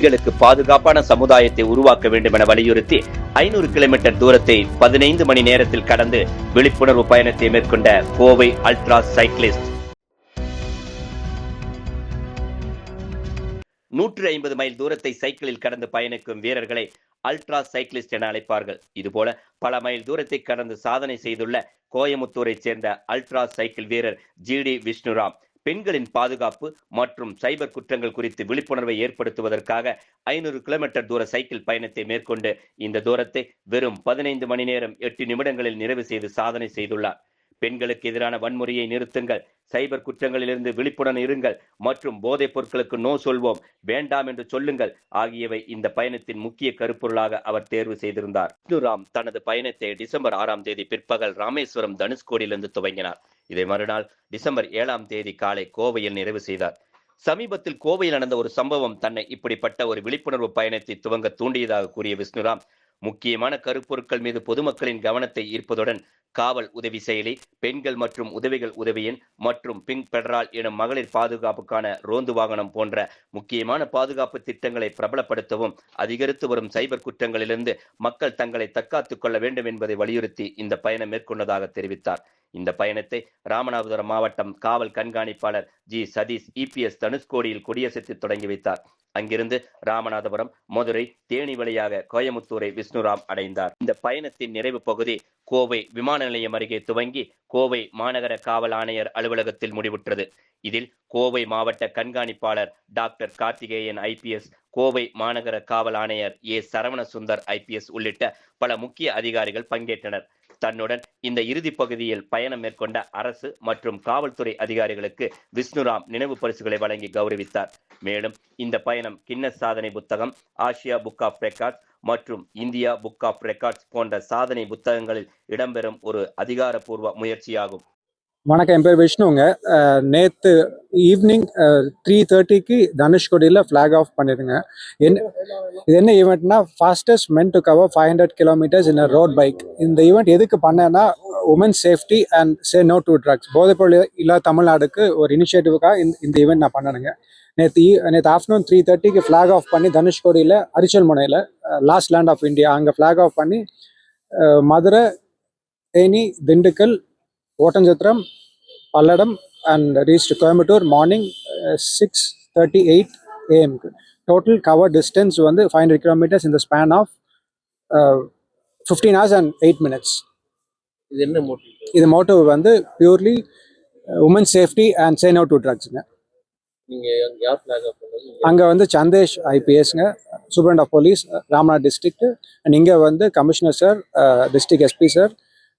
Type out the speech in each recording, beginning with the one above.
பெண்களுக்கு பாதுகாப்பான சமுதாயத்தை உருவாக்க வேண்டும் என வலியுறுத்தி ஐநூறு கிலோமீட்டர் தூரத்தை பதினைந்து மணி நேரத்தில் கடந்து விழிப்புணர்வு பயணத்தை மேற்கொண்ட கோவை அல்ட்ரா சைக்கிளிஸ்ட். நூற்றி ஐம்பது மைல் தூரத்தை சைக்கிளில் கடந்து பயணிக்கும் வீரர்களை அல்ட்ரா சைக்கிளிஸ்ட் என அழைப்பார்கள். இதுபோல பல மைல் தூரத்தை கடந்து சாதனை செய்துள்ள கோயமுத்தூரை சேர்ந்த அல்ட்ரா சைக்கிள் வீரர் ஜி டி விஷ்ணுராம். பெண்களின் பாதுகாப்பு மற்றும் சைபர் குற்றங்கள் குறித்து விழிப்புணர்வை ஏற்படுத்துவதற்காக ஐநூறு கிலோமீட்டர் தூர சைக்கிள் பயணத்தை மேற்கொண்டு இந்த தூரத்தை வெறும் பதினைந்து மணி நேரம் எட்டு நிமிடங்களில் நிறைவு செய்து சாதனை செய்துள்ளார். பெண்களுக்கு எதிரான வன்முறையை நிறுத்துங்கள். சைபர் குற்றங்களிலிருந்து விழிப்புடன் இருங்கள். மற்றும் போதைப் பொருட்களுக்கு நோ சொல்வோம். வேண்டாம் என்று சொல்லுங்கள். ஆகியவை இந்த பயணத்தின் முக்கிய கருப்பொருளாக அவர் தேர்வு செய்திருந்தார். ராம் தனது பயணத்தை டிசம்பர் ஆறாம் தேதி பிற்பகல் ராமேஸ்வரம் தனுஷ்கோடியிலிருந்து துவங்கினார். இதை மறுநாள் டிசம்பர் ஏழாம் தேதி காலை கோவையில் நிறைவு செய்தார். சமீபத்தில் கோவையில் நடந்த ஒரு சம்பவம் தன்னை இப்படிப்பட்ட ஒரு விழிப்புணர்வு பயணத்தை துவங்க தூண்டியதாக கூறிய விஷ்ணுராம் முக்கியமான கருப்பொருட்கள் மீது பொதுமக்களின் கவனத்தை ஈர்ப்பதுடன் காவல் உதவி செயலி பெண்கள் மற்றும் உதவிகள் உதவியின் மற்றும் பிங்க் பெடரால் எனும் மகளிர் பாதுகாப்புக்கான ரோந்து வாகனம் போன்ற முக்கியமான பாதுகாப்பு திட்டங்களை பிரபலப்படுத்தவும் அதிகரித்து வரும் சைபர் குற்றங்களிலிருந்து மக்கள் தங்களை தற்காத்துக் கொள்ள வேண்டும் என்பதை வலியுறுத்தி இந்த பயணம் மேற்கொண்டதாக தெரிவித்தார். இந்த பயணத்தை ராமநாதபுரம் மாவட்டம் காவல் கண்காணிப்பாளர் ஜி சதீஷ் இபிஎஸ் தனுஷ்கோடியில் கொடியசைத்து தொடங்கி வைத்தார். அங்கிருந்து ராமநாதபுரம் மதுரை தேனி வழியாக கோயமுத்தூரை விஷ்ணுராம் அடைந்தார். இந்த பயணத்தின் நிறைவு பகுதி கோவை விமான நிலையம் அருகே துவங்கி கோவை மாநகர காவல் ஆணையர் அலுவலகத்தில் முடிவுற்றது. இதில் கோவை மாவட்ட கண்காணிப்பாளர் டாக்டர் கார்த்திகேயன் ஐபிஎஸ் கோவை மாநகர காவல் ஆணையர் ஏ சரவண சுந்தர் ஐபிஎஸ் உள்ளிட்ட பல முக்கிய அதிகாரிகள் பங்கேற்றனர். தன்னுடன் இந்த இறுதி பகுதியில் பயணம் மேற்கொண்ட அரசு மற்றும் காவல்துறை அதிகாரிகளுக்கு விஷ்ணுராம் நினைவு பரிசுகளை வழங்கி கௌரவித்தார். மேலும் இந்த பயணம் கின்னஸ் சாதனை புத்தகம் ஆசியா புக் ஆஃப் ரெக்கார்ட்ஸ் மற்றும் இந்தியா புக் ஆஃப் ரெக்கார்ட்ஸ் போன்ற சாதனை புத்தகங்களில் இடம்பெறும் ஒரு அதிகாரப்பூர்வ முயற்சியாகும். வணக்கம் என் பேர் விஷ்ணுங்க. நேற்று ஈவினிங் த்ரீ தேர்ட்டிக்கு தனுஷ்கோடியில் ஃப்ளாக் ஆஃப் பண்ணிடுங்க என்ன இது என்ன ஈவெண்ட்னா fastest men to cover five hundred kilometers in road bike இந்த ஈவெண்ட் எதுக்கு பண்ணேன்னா woman safety and say no to drugs போதைப்பொருள் இல்லாத தமிழ்நாடுக்கு ஒரு இனிஷியேட்டிவுக்காக இந்த இந்த ஈவெண்ட் நான் பண்ணணுங்க நேற்று நேற்று ஆஃப்டர்நூன் த்ரீ தேர்ட்டிக்கு ஃப்ளாக் ஆஃப் பண்ணி தனுஷ்கோடியில் அரிச்சல் முனையில் லாஸ்ட் லேண்ட் ஆஃப் இந்தியா அங்கே ஃப்ளாக் ஆஃப் பண்ணி Madurai Theni Dindigul Oddanchatram Palladam and reach Coimbatore morning six thirty eight ஏஎம்க்கு total cover distance வந்து ஃபைவ் ஹண்ட்ரட் கிலோமீட்டர்ஸ் இந்த span of fifteen hours and eight minutes இது என்ன motive இது motive வந்து purely woman safety and say no to ட்ரக்ஸுங்க அங்கே வந்து Sandesh ஐபிஎஸ்ங்க superintendent of police Ramanath district and இங்கே வந்து commissioner sir district SP sir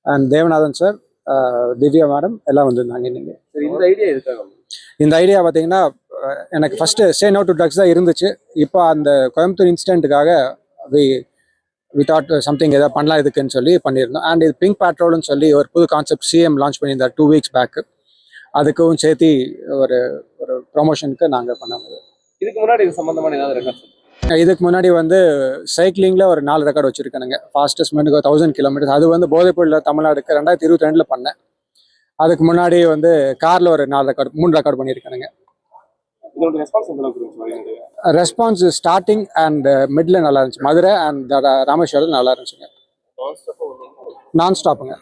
and Devanathan sir Divya madam எல்லாம் வந்திருந்தாங்க இன்னைக்கு. இந்த ஐடியா எதுக்காக இந்த ஐடியா பார்த்தீங்கன்னா எனக்கு first say no to drugs தான் இருந்துச்சு. இப்போ அந்த கோயம்புத்தூர் இன்சிடென்ட்டுக்காக வி வி தாட் சம்திங் எதாவது பண்ணலாம் இதுக்குன்னு சொல்லி பண்ணியிருந்தோம். அண்ட் இது பிங்க் பேட்ரோல்னு சொல்லி ஒரு புது கான்செப்ட் சிஎம் லான்ச் பண்ணியிருந்தார் டூ வீக்ஸ் பேக்கு அதுக்கும் சேர்த்து ஒரு ஒரு ப்ரொமோஷனுக்கு நாங்கள் பண்ணோம் இதுக்கு முன்னாடி இது சம்பந்தமான ஏதாவது ரெக்கார்ட்ஸ் இதுக்கு முன்னாடி வந்து சைக்கிளிங்கில் ஒரு நாலு ரெக்கார்டு வச்சிருக்கேனுங்க. ஃபாஸ்டஸ்ட் மெனுக்கு தௌசண்ட் கிலோமீட்டர்ஸ் அது வந்து போதைப்பொருள் தமிழ்நாடுக்கு ரெண்டாயிரத்தி இருபத்தி ரெண்டில் பண்ணேன். அதுக்கு முன்னாடி வந்து காரில் ஒரு நாலு ரெக்கார்டு மூணு ரெக்கார்டு பண்ணியிருக்கேனுங்க. ரெஸ்பான்ஸ் ஸ்டார்டிங் அண்ட் மிட்ல நல்லா இருந்துச்சு. மதுரை அண்ட் ராமேஸ்வரம் நல்லா இருந்துச்சுங்க. நான் ஸ்டாப்புங்க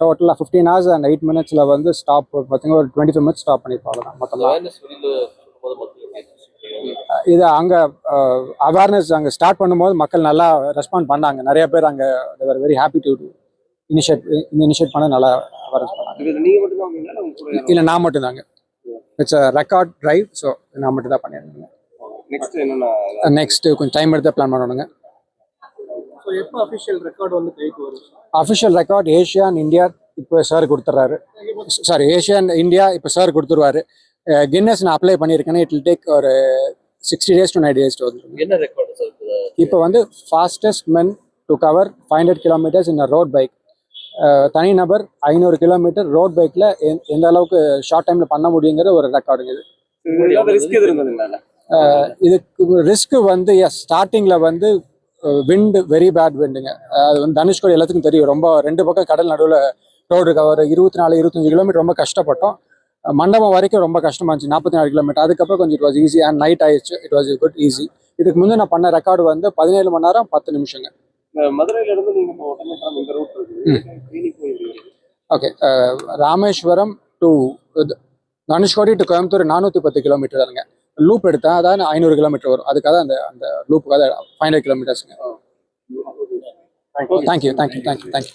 டோட்டலாக ஃபிஃப்டீன் ஹவர்ஸ் அண்ட் எயிட் மினிட்ஸில் வந்து ஸ்டாப் பார்த்தீங்கன்னா ஒரு டுவெண்ட்டி ஃபைவ் மினிட்ஸ் ஸ்டாப் பண்ணியிருப்போம் அவ்வளோதான் மொத்தமாக அவேர்னஸ் வெளியில சொல்லும்போது மக்கள் எப்படி இருந்துச்சு? இது அங்கே அவேர்னஸ் அங்கே ஸ்டார்ட் பண்ணும்போது மக்கள் நல்லா ரெஸ்பாண்ட் பண்ணாங்க. நிறைய பேர் அங்கே very happy to initiate initiate பண்ண நல்லா அவேர்னஸ் பண்ணாங்க. இல்ல நான் மட்டும்தாங்க. இட்ஸ் ரெக்கார்ட் டிரைவ் ஸோ நான் மட்டும் தான் பண்ணியிருந்தேங்க நெக்ஸ்ட் கொஞ்சம் டைம் எடுத்து பிளான் பண்ணணுங்க. ஸோ எப்போ அஃபிஷியல் ரெக்கார்ட் வந்து கைக்கு வரும்? Official record Asia and India இப்போ சார் கொடுத்துட்றாரு சாரி ஏஷியா அண்ட் இந்தியா இப்போ சார் கொடுத்துருவாரு. கின்னஸ் நான் அப்ளை பண்ணியிருக்கேன் இட் வில் டேக் ஒரு sixty days to nine days வந்துருங்க என்ன ரெக்கார்டு சார் இப்போ வந்து fastest men to cover five hundred kilometers in road bike தனிநபர் ஐநூறு கிலோமீட்டர் ரோட் பைக்கில் எந்த அளவுக்கு ஷார்ட் டைமில் பண்ண முடியுங்கிற ஒரு ரெக்கார்டுங்க இது. இதுக்கு ரிஸ்க் வந்து எஸ் ஸ்டார்டிங்கில் வந்து விண்டு வெரி பேட் விண்டுங்க அது வந்து தனுஷ்கோடி எல்லாத்துக்கும் தெரியும். ரொம்ப ரெண்டு பக்கம் கடல் நடுவில் ரோடு கவர் இருபத்தி நாலு இருபத்தஞ்சு கிலோமீட்டர் ரொம்ப கஷ்டப்பட்டோம். மண்டபம் வரைக்கும் ரொம்ப கஷ்டமா இருந்துச்சு. நாற்பத்தி நாலு கிலோமீட்டர் அதுக்கப்புறம் கொஞ்சம் it was easy and night ஆயிடுச்சு. இட் வாஸ் குட் ஈஸி இதுக்கு முந்தைய நான் பண்ண ரெக்கார்டு வந்து பதினேழு மணி நேரம் பத்து நிமிஷங்க. இந்த ரூட் இருக்குது okay Rameswaram to Dhanushkodi to Coimbatore நானூற்றி பத்து கிலோமீட்டர் தானுங்க. லூப் எடுத்தேன். அதான் ஐநூறு கிலோமீட்டர் வரும். அதுக்காக அந்த அந்த லூப்புக்காக five hundred கிலோமீட்டர்ஸுங்க thank you thank you thank you thank you